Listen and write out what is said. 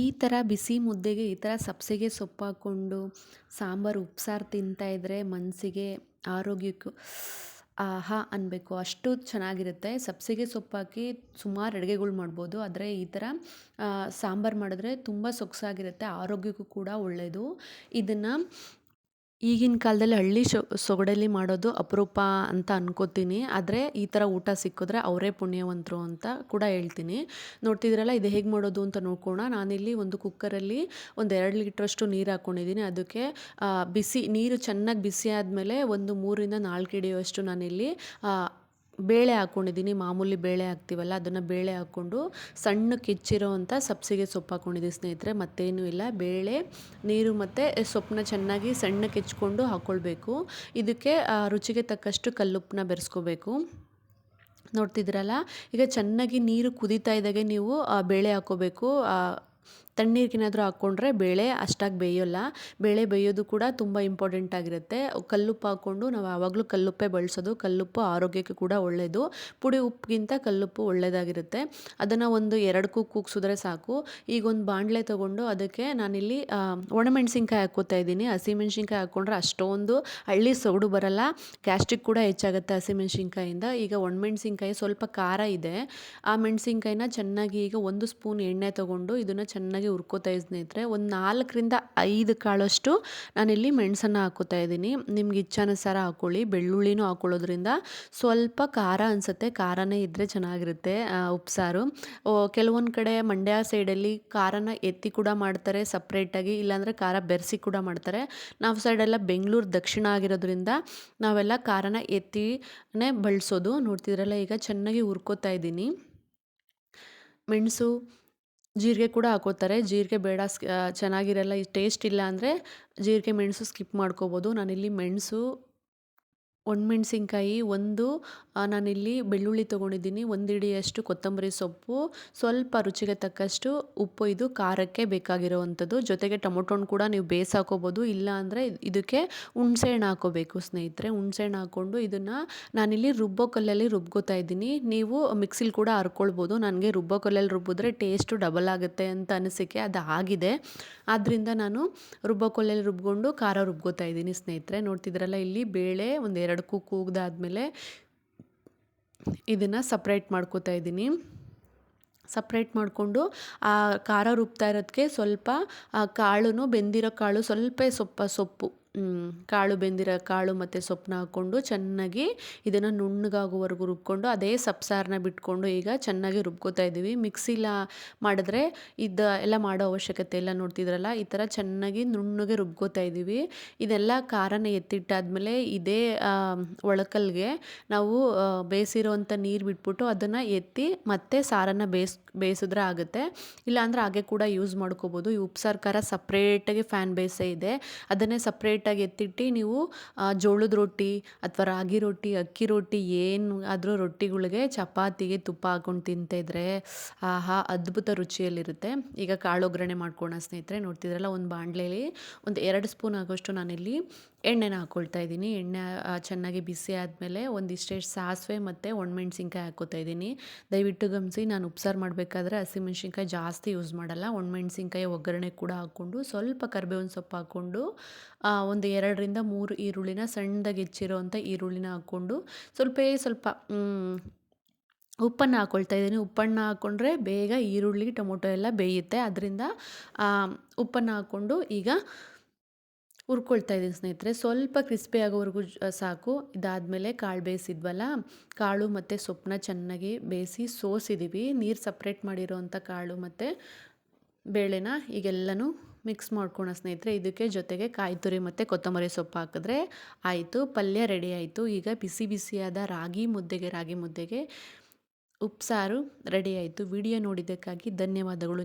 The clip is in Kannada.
ಈ ಥರ ಬಿಸಿ ಮುದ್ದೆಗೆ, ಈ ಥರ ಸಬ್ಬಸಿಗೆ ಸೊಪ್ಪು ಹಾಕ್ಕೊಂಡು ಸಾಂಬಾರು, ಉಪ್ಸಾರು ತಿಂತಾಯಿದ್ರೆ ಮನಸ್ಸಿಗೆ ಆರೋಗ್ಯಕ್ಕೂ ಆಹಾ ಅನ್ನಬೇಕು ಅಷ್ಟು ಚೆನ್ನಾಗಿರುತ್ತೆ. ಸಬ್ಬಸಿಗೆ ಸೊಪ್ಪು ಹಾಕಿ ಸುಮಾರು ಅಡುಗೆಗಳು ಮಾಡ್ಬೋದು. ಆದರೆ ಈ ಥರ ಸಾಂಬಾರು ಮಾಡಿದ್ರೆ ತುಂಬ ಸೊಗಸಾಗಿರುತ್ತೆ. ಆರೋಗ್ಯಕ್ಕೂ ಕೂಡ ಒಳ್ಳೆಯದು ಇದನ್ನು ಈಗಿನ ಕಾಲದಲ್ಲಿ ಹಳ್ಳಿ ಶೊ ಸೊಗಡಲ್ಲಿ ಮಾಡೋದು ಅಪರೂಪ ಅಂತ ಅನ್ಕೋತೀನಿ. ಆದರೆ ಈ ಥರ ಊಟ ಸಿಕ್ಕಿದ್ರೆ ಅವರೇ ಪುಣ್ಯವಂತರು ಅಂತ ಕೂಡ ಹೇಳ್ತೀನಿ. ನೋಡ್ತಿದ್ರಲ್ಲ ಇದು ಹೇಗೆ ಮಾಡೋದು ಅಂತ ನೋಡ್ಕೋಣ. ನಾನಿಲ್ಲಿ ಒಂದು ಕುಕ್ಕರಲ್ಲಿ ಒಂದು ಎರಡು ಲೀಟ್ರಷ್ಟು ನೀರು ಹಾಕ್ಕೊಂಡಿದ್ದೀನಿ ಅದಕ್ಕೆ ಬಿಸಿ, ನೀರು ಚೆನ್ನಾಗಿ ಬಿಸಿ ಆದಮೇಲೆ ಒಂದು ಮೂರಿಂದ ನಾಲ್ಕು ಹಿಡಿಯುವಷ್ಟು ನಾನಿಲ್ಲಿ ಬೇಳೆ ಹಾಕ್ಕೊಂಡಿದ್ದೀನಿ ಮಾಮೂಲಿ ಬೇಳೆ ಹಾಕ್ತೀವಲ್ಲ, ಅದನ್ನು ಬೇಳೆ ಹಾಕ್ಕೊಂಡು ಸಣ್ಣ ಕೆಚ್ಚಿರೋವಂಥ ಸಬ್ಸಿಗೆ ಸೊಪ್ಪು ಹಾಕ್ಕೊಂಡಿದ್ದೀನಿ ಸ್ನೇಹಿತರೆ, ಮತ್ತೇನೂ ಇಲ್ಲ. ಬೇಳೆ, ನೀರು ಮತ್ತು ಸೊಪ್ಪನ್ನ ಚೆನ್ನಾಗಿ ಸಣ್ಣ ಕೆಚ್ಕೊಂಡು ಹಾಕ್ಕೊಳ್ಬೇಕು ಇದಕ್ಕೆ ರುಚಿಗೆ ತಕ್ಕಷ್ಟು ಕಲ್ಲುಪ್ಪನ್ನ ಬೆರೆಸ್ಕೋಬೇಕು. ನೋಡ್ತಿದ್ರಲ್ಲ ಈಗ ಚೆನ್ನಾಗಿ ನೀರು ಕುದೀತಾ ಇದ್ದಾಗೆ ನೀವು ಬೇಳೆ ಹಾಕ್ಕೋಬೇಕು ತಣ್ಣೀರಿಗೇನಾದರೂ ಹಾಕ್ಕೊಂಡ್ರೆ ಬೇಳೆ ಅಷ್ಟಾಗಿ ಬೇಯೋಲ್ಲ. ಬೇಳೆ ಬೇಯೋದು ಕೂಡ ತುಂಬ ಇಂಪಾರ್ಟೆಂಟ್ ಆಗಿರುತ್ತೆ. ಕಲ್ಲುಪ್ಪು ಹಾಕ್ಕೊಂಡು ನಾವು ಯಾವಾಗಲೂ ಕಲ್ಲುಪ್ಪೇ ಬಳಸೋದು. ಕಲ್ಲುಪ್ಪು ಆರೋಗ್ಯಕ್ಕೆ ಕೂಡ ಒಳ್ಳೆಯದು ಪುಡಿ ಉಪ್ಪಿಗಿಂತ ಕಲ್ಲುಪ್ಪು ಒಳ್ಳೆಯದಾಗಿರುತ್ತೆ ಅದನ್ನು ಒಂದು ಎರಡು ಕೂಗ್ಸಿದ್ರೆ ಸಾಕು. ಈಗ ಒಂದು ಬಾಣಲೆ ತೊಗೊಂಡು ಅದಕ್ಕೆ ನಾನಿಲ್ಲಿ ಒಣಮೆಣ್ಸಿನ್ಕಾಯಿ ಹಾಕ್ಕೋತಾ ಇದ್ದೀನಿ. ಹಸಿಮೆಣ್ಸಿನ್ಕಾಯಿ ಹಾಕ್ಕೊಂಡ್ರೆ ಅಷ್ಟೊಂದು ಹಳ್ಳಿ ಸೌಡು ಬರಲ್ಲ. ಗ್ಯಾಸ್ಟ್ರಿಕ್ ಕೂಡ ಹೆಚ್ಚಾಗುತ್ತೆ ಹಸಿಮೆಣ್ಸಿನ್ಕಾಯಿಂದ. ಈಗ ಒಣಮೆಣ್ಸಿನ್ಕಾಯಿ ಸ್ವಲ್ಪ ಖಾರ ಇದೆ. ಆ ಮೆಣಸಿನ್ಕಾಯಿನ ಚೆನ್ನಾಗಿ ಈಗ ಒಂದು ಸ್ಪೂನ್ ಎಣ್ಣೆ ತೊಗೊಂಡು ಇದನ್ನು ಚೆನ್ನಾಗಿ ಚೆನ್ನಾಗಿ ಹುರ್ಕೋತಾ ಸ್ನೇಹಿತರೆ. ಒಂದು ನಾಲ್ಕರಿಂದ ಐದು ಕಾಳಷ್ಟು ನಾನಿಲ್ಲಿ ಮೆಣಸನ್ನು ಹಾಕೋತಾ ಇದ್ದೀನಿ. ನಿಮ್ಗೆ ಇಚ್ಛಾನುಸಾರ ಹಾಕ್ಕೊಳ್ಳಿ ಬೆಳ್ಳುಳ್ಳಿನೂ ಹಾಕ್ಕೊಳ್ಳೋದ್ರಿಂದ ಸ್ವಲ್ಪ ಖಾರ ಅನಿಸುತ್ತೆ. ಖಾರನೇ ಇದ್ದರೆ ಚೆನ್ನಾಗಿರುತ್ತೆ ಉಪ್ಸಾರು. ಕೆಲವೊಂದು ಕಡೆ ಮಂಡ್ಯ ಸೈಡಲ್ಲಿ ಖಾರನ ಎತ್ತಿ ಕೂಡ ಮಾಡ್ತಾರೆ ಸಪ್ರೇಟಾಗಿ. ಇಲ್ಲಾಂದರೆ ಖಾರ ಬೆರೆಸಿ ಕೂಡ ಮಾಡ್ತಾರೆ. ನಾವು ಸೈಡೆಲ್ಲ ಬೆಂಗಳೂರು ದಕ್ಷಿಣ ಆಗಿರೋದ್ರಿಂದ ನಾವೆಲ್ಲ ಖಾರನ ಎತ್ತಿನೇ ಬಳಸೋದು. ನೋಡ್ತಿದ್ರಲ್ಲ, ಈಗ ಚೆನ್ನಾಗಿ ಹುರ್ಕೋತಾ ಇದ್ದೀನಿ. ಮೆಣಸು ಜೀರಿಗೆ ಕೂಡ ಹಾಕೋತಾರೆ. ಜೀರಿಗೆ ಬೇಡ ಚೆನ್ನಾಗಿರಲ್ಲ ಟೇಸ್ಟ್ ಇಲ್ಲ ಅಂದರೆ ಜೀರಿಗೆ ಮೆಣಸು ಸ್ಕಿಪ್ ಮಾಡ್ಕೋಬೋದು. ನಾನಿಲ್ಲಿ ಮೆಣಸು ಒಣಮೆಣ್ಸಿನ್ಕಾಯಿ ಒಂದು ನಾನಿಲ್ಲಿ ಬೆಳ್ಳುಳ್ಳಿ ತೊಗೊಂಡಿದ್ದೀನಿ. ಒಂದು ಹಿಡಿಯಷ್ಟು ಕೊತ್ತಂಬರಿ ಸೊಪ್ಪು, ಸ್ವಲ್ಪ ರುಚಿಗೆ ತಕ್ಕಷ್ಟು ಉಪ್ಪು, ಇದು ಖಾರಕ್ಕೆ ಬೇಕಾಗಿರೋವಂಥದ್ದು. ಜೊತೆಗೆ ಟೊಮೊಟೊನ ಕೂಡ ನೀವು ಹಾಕೋಬೋದು ಇಲ್ಲ ಅಂದರೆ ಇದಕ್ಕೆ ಹುಣ್ಸೆಹಣ್ಣು ಹಾಕೋಬೇಕು ಸ್ನೇಹಿತರೆ. ಹುಣ್ಸೆಹಣ್ಣು ಹಾಕ್ಕೊಂಡು ಇದನ್ನು ನಾನಿಲ್ಲಿ ರುಬ್ಬೋ ಕಲ್ಲಲ್ಲಿ ರುಬ್ಕೋತಾ ಇದ್ದೀನಿ. ನೀವು ಮಿಕ್ಸಿಲಿ ಕೂಡ ಹರ್ಕೊಳ್ಬೋದು. ನನಗೆ ರುಬ್ಬೋ ಕಲ್ಲಲ್ಲಿ ರುಬ್ಬಿದ್ರೆ ಟೇಸ್ಟು ಡಬಲ್ ಆಗುತ್ತೆ ಅಂತ ಅನಿಸಿಕೆ ಅದು ಆಗಿದೆ. ಆದ್ದರಿಂದ ನಾನು ರುಬ್ಬೋ ಕಲ್ಲಲ್ಲಿ ರುಬ್ಕೊಂಡು ಖಾರ ರುಬ್ಕೋತಾ ಇದ್ದೀನಿ ಸ್ನೇಹಿತರೆ. ನೋಡ್ತಿದ್ರಲ್ಲ ಇಲ್ಲಿ ಬೇಳೆ ಒಂದು ಎರಡು ಕೂಗು ಕೂಗ್ದಾದ್ಮೇಲೆ ಇದನ್ನು ಸಪ್ರೇಟ್ ಮಾಡ್ಕೋತಾ ಇದ್ದೀನಿ. ಸಪ್ರೇಟ್ ಮಾಡಿಕೊಂಡು ಆ ಖಾರ ರುಬ್ತಾ ಇರೋದಕ್ಕೆ ಸ್ವಲ್ಪ ಕಾಳು ಬೆಂದಿರೋ ಕಾಳು, ಸ್ವಲ್ಪ ಸೊಪ್ಪ, ಸೊಪ್ಪು. ಕಾಳು ಬೆಂದಿರೋ ಕಾಳು ಮತ್ತು ಸೊಪ್ಪನ್ನ ಹಾಕ್ಕೊಂಡು ಚೆನ್ನಾಗಿ ಇದನ್ನು ನುಣ್ಣಗಾಗುವವರೆಗೂ ರುಬ್ಕೊಂಡು ಅದೇ ಸಬ್ಸಾರನ್ನ ಬಿಟ್ಕೊಂಡು ಈಗ ಚೆನ್ನಾಗಿ ರುಬ್ಕೋತಾ ಇದ್ದೀವಿ. ಮಿಕ್ಸಿಲ ಮಾಡಿದ್ರೆ ಇದು ಎಲ್ಲ ಮಾಡೋ ಅವಶ್ಯಕತೆ ಇಲ್ಲ ನೋಡ್ತಿದ್ರಲ್ಲ, ಈ ಥರ ಚೆನ್ನಾಗಿ ನುಣ್ಣಗೆ ರುಬ್ಕೋತಾ ಇದ್ದೀವಿ. ಇದೆಲ್ಲ ಖಾರನ ಎತ್ತಿಟ್ಟಾದ್ಮೇಲೆ ಇದೇ ಒಳಕಲ್ಗೆ ನಾವು ಬೇಯಿಸಿರೋವಂಥ ನೀರು ಬಿಟ್ಬಿಟ್ಟು ಅದನ್ನು ಎತ್ತಿ ಮತ್ತೆ ಸಾರನ್ನು ಬೇಯಿಸ್ ಬೇಯಿಸಿದ್ರೆ ಆಗುತ್ತೆ. ಇಲ್ಲಾಂದ್ರೆ ಹಾಗೆ ಕೂಡ ಯೂಸ್ ಮಾಡ್ಕೋಬೋದು. ಈ ಉಪ್ಸಾರು ಖಾರ ಸಪ್ರೇಟಾಗಿ ಫ್ಯಾನ್ ಬೇಸೇ ಇದೆ. ಅದನ್ನೇ ಸಪ್ರೇಟ್ ನೀಟಾಗಿ ಎತ್ತಿಟ್ಟು ನೀವು ಜೋಳದ ರೊಟ್ಟಿ ಅಥವಾ ರಾಗಿ ರೊಟ್ಟಿ, ಅಕ್ಕಿ ರೊಟ್ಟಿ, ಏನು ಆದರೂ ರೊಟ್ಟಿಗಳಿಗೆ ಚಪಾತಿಗೆ ತುಪ್ಪ ಹಾಕ್ಕೊಂಡು ತಿಂತಾಯಿದ್ರೆ ಆಹಾ, ಅದ್ಭುತ ರುಚಿಯಲ್ಲಿರುತ್ತೆ. ಈಗ ಕಾಳು ಒಗ್ಗರಣೆ ಮಾಡ್ಕೊಳ್ಳೋಣ ಸ್ನೇಹಿತರೆ, ನೋಡ್ತಿದ್ರಲ್ಲ, ಒಂದು ಬಾಣಲೆಯಲ್ಲಿ ಒಂದು ಎರಡು ಸ್ಪೂನ್ ಆಗೋಷ್ಟು ನಾನಿಲ್ಲಿ ಎಣ್ಣೆನ ಹಾಕ್ಕೊಳ್ತಾ ಇದ್ದೀನಿ. ಎಣ್ಣೆ ಚೆನ್ನಾಗಿ ಬಿಸಿ ಆದಮೇಲೆ ಒಂದಿಷ್ಟೇ ಸಾಸಿವೆ ಮತ್ತು ಒಣಮೆಣ್ಸಿನ್ಕಾಯಿ ಹಾಕ್ಕೋತಾ ಇದ್ದೀನಿ. ದಯವಿಟ್ಟು ಗಮನಿಸಿ, ನಾನು ಉಪ್ಸಾರು ಮಾಡಬೇಕಾದ್ರೆ ಹಸಿಮೆಣ್ಸಿನ್ಕಾಯಿ ಜಾಸ್ತಿ ಯೂಸ್ ಮಾಡಲ್ಲ. ಒಣಮೆಣ್ಸಿನ್ಕಾಯಿ ಒಗ್ಗರಣೆ ಕೂಡ ಹಾಕ್ಕೊಂಡು, ಸ್ವಲ್ಪ ಕರಿಬೇವಿನ ಸೊಪ್ಪು ಹಾಕ್ಕೊಂಡು ಒಂದು ಎರಡರಿಂದ ಮೂರು ಈರುಳ್ಳಿನ ಸಣ್ಣದಾಗಿ ಹೆಚ್ಚಿರೋವಂಥ ಈರುಳ್ಳಿನ ಹಾಕ್ಕೊಂಡು, ಸ್ವಲ್ಪೇ ಸ್ವಲ್ಪ ಉಪ್ಪನ್ನು ಹಾಕ್ಕೊಳ್ತಾ ಇದ್ದೀನಿ. ಉಪ್ಪನ್ನು ಹಾಕ್ಕೊಂಡ್ರೆ ಬೇಗ ಈರುಳ್ಳಿ, ಟೊಮೊಟೊ ಎಲ್ಲ ಬೇಯುತ್ತೆ. ಅದರಿಂದ ಉಪ್ಪನ್ನು ಹಾಕ್ಕೊಂಡು ಈಗ ಹುರ್ಕೊಳ್ತಾ ಇದ್ದೀನಿ ಸ್ನೇಹಿತರೆ. ಸ್ವಲ್ಪ ಕ್ರಿಸ್ಪಿ ಆಗೋವರೆಗೂ ಸಾಕು. ಇದಾದಮೇಲೆ ಕಾಳು ಬೇಯಿಸಿದ್ವಲ್ಲ, ಕಾಳು ಮತ್ತು ಸೊಪ್ಪನ್ನ ಚೆನ್ನಾಗಿ ಬೇಯಿಸಿ ಸೋಸಿದ್ದೀವಿ ನೀರು ಸಪ್ರೇಟ್ ಮಾಡಿರೋವಂಥ ಕಾಳು ಮತ್ತು ಬೇಳೆನ ಈಗೆಲ್ಲನೂ ಮಿಕ್ಸ್ ಮಾಡ್ಕೋಣ ಸ್ನೇಹಿತರೆ. ಇದಕ್ಕೆ ಜೊತೆಗೆ ಕಾಯಿ ತುರಿ ಮತ್ತು ಕೊತ್ತಂಬರಿ ಸೊಪ್ಪು ಹಾಕಿದ್ರೆ ಆಯಿತು. ಪಲ್ಯ ರೆಡಿ ಆಯಿತು. ಈಗ ಬಿಸಿ ಬಿಸಿಯಾದ ರಾಗಿ ಮುದ್ದೆಗೆ ರಾಗಿ ಮುದ್ದೆಗೆ ಉಪ್ಸಾರು ರೆಡಿ ಆಯಿತು. ವಿಡಿಯೋ ನೋಡಿದ್ದಕ್ಕಾಗಿ ಧನ್ಯವಾದಗಳು.